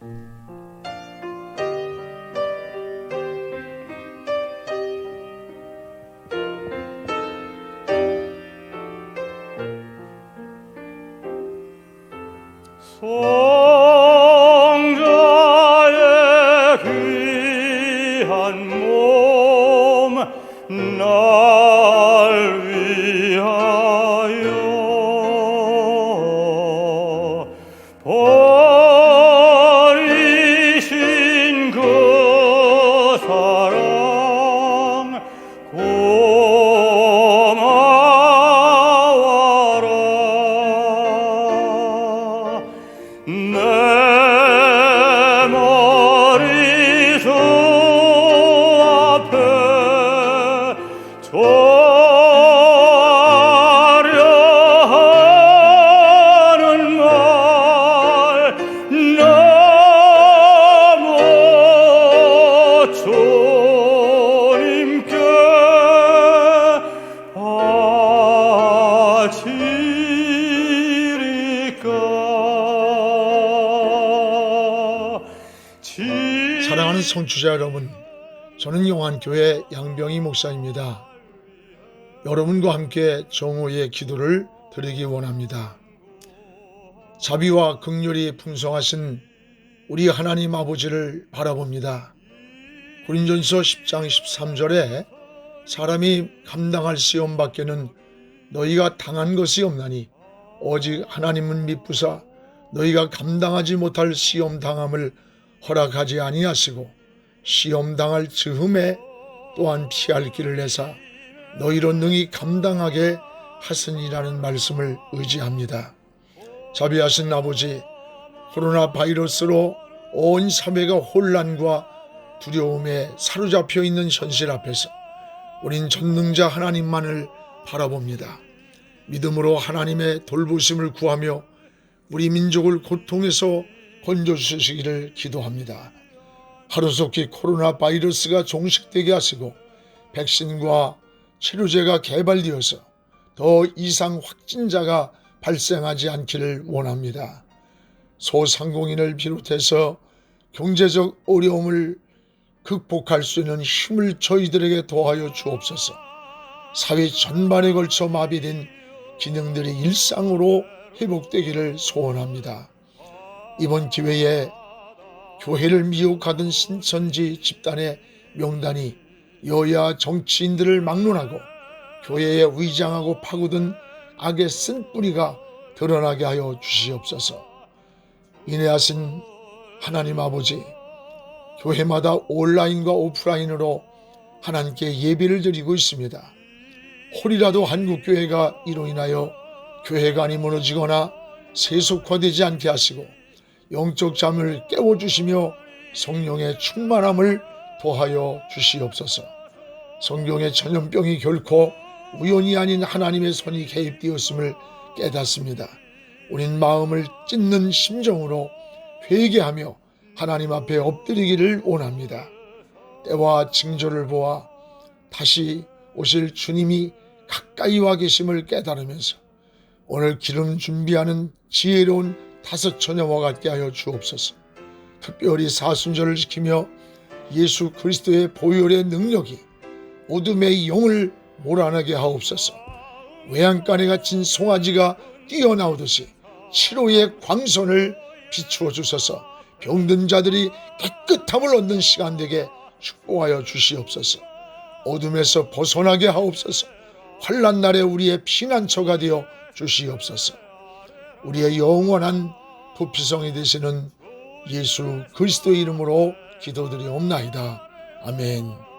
성 사랑하는 성취자 여러분, 저는 용안교회 양병희 목사입니다. 여러분과 함께 정오의 기도를 드리기 원합니다. 자비와 극률이 풍성하신 우리 하나님 아버지를 바라봅니다. 고린전서 10장 13절에 사람이 감당할 시험 밖에는 너희가 당한 것이 없나니 오직 하나님은 미쁘사 너희가 감당하지 못할 시험 당함을 허락하지 아니하시고 시험 당할 즈음에 또한 피할 길을 내사 너희로 능히 감당하게 하시니라는 말씀을 의지합니다. 자비하신 아버지 코로나 바이러스로 온 사회가 혼란과 두려움에 사로잡혀 있는 현실 앞에서 우린 전능자 하나님만을 바라봅니다. 믿음으로 하나님의 돌보심을 구하며 우리 민족을 고통에서 건져주시기를 기도합니다. 하루속히 코로나 바이러스가 종식되게 하시고 백신과 치료제가 개발되어서 더 이상 확진자가 발생하지 않기를 원합니다. 소상공인을 비롯해서 경제적 어려움을 극복할 수 있는 힘을 저희들에게 도하여 주옵소서. 사회 전반에 걸쳐 마비된 기능들이 일상으로 회복되기를 소원합니다. 이번 기회에 교회를 미혹하던 신천지 집단의 명단이 여야 정치인들을 막론하고 교회에 위장하고 파고든 악의 쓴뿌리가 드러나게 하여 주시옵소서. 인내하신 하나님 아버지, 교회마다 온라인과 오프라인으로 하나님께 예배를 드리고 있습니다. 홀이라도 한국교회가 이로 인하여 교회관이 무너지거나 세속화되지 않게 하시고 영적 잠을 깨워주시며 성령의 충만함을 도하여 주시옵소서. 성경의 전염병이 결코 우연이 아닌 하나님의 손이 개입되었음을 깨닫습니다. 우린 마음을 찢는 심정으로 회개하며 하나님 앞에 엎드리기를 원합니다. 때와 징조를 보아 다시 오실 주님이 가까이 와 계심을 깨달으면서 오늘 기름 준비하는 지혜로운 다섯 처녀와 같게 하여 주옵소서. 특별히 사순절을 지키며 예수 그리스도의 보혈의 능력이 어둠의 영을 몰아내게 하옵소서. 외양간에 갇힌 송아지가 뛰어나오듯이 치료의 광선을 비추어 주소서. 병든 자들이 깨끗함을 얻는 시간 되게 축복하여 주시옵소서. 어둠에서 벗어나게 하옵소서. 환란 날에 우리의 피난처가 되어 주시옵소서. 우리의 영원한 도피성이 되시는 예수 그리스도 이름으로 기도드리옵나이다. 아멘.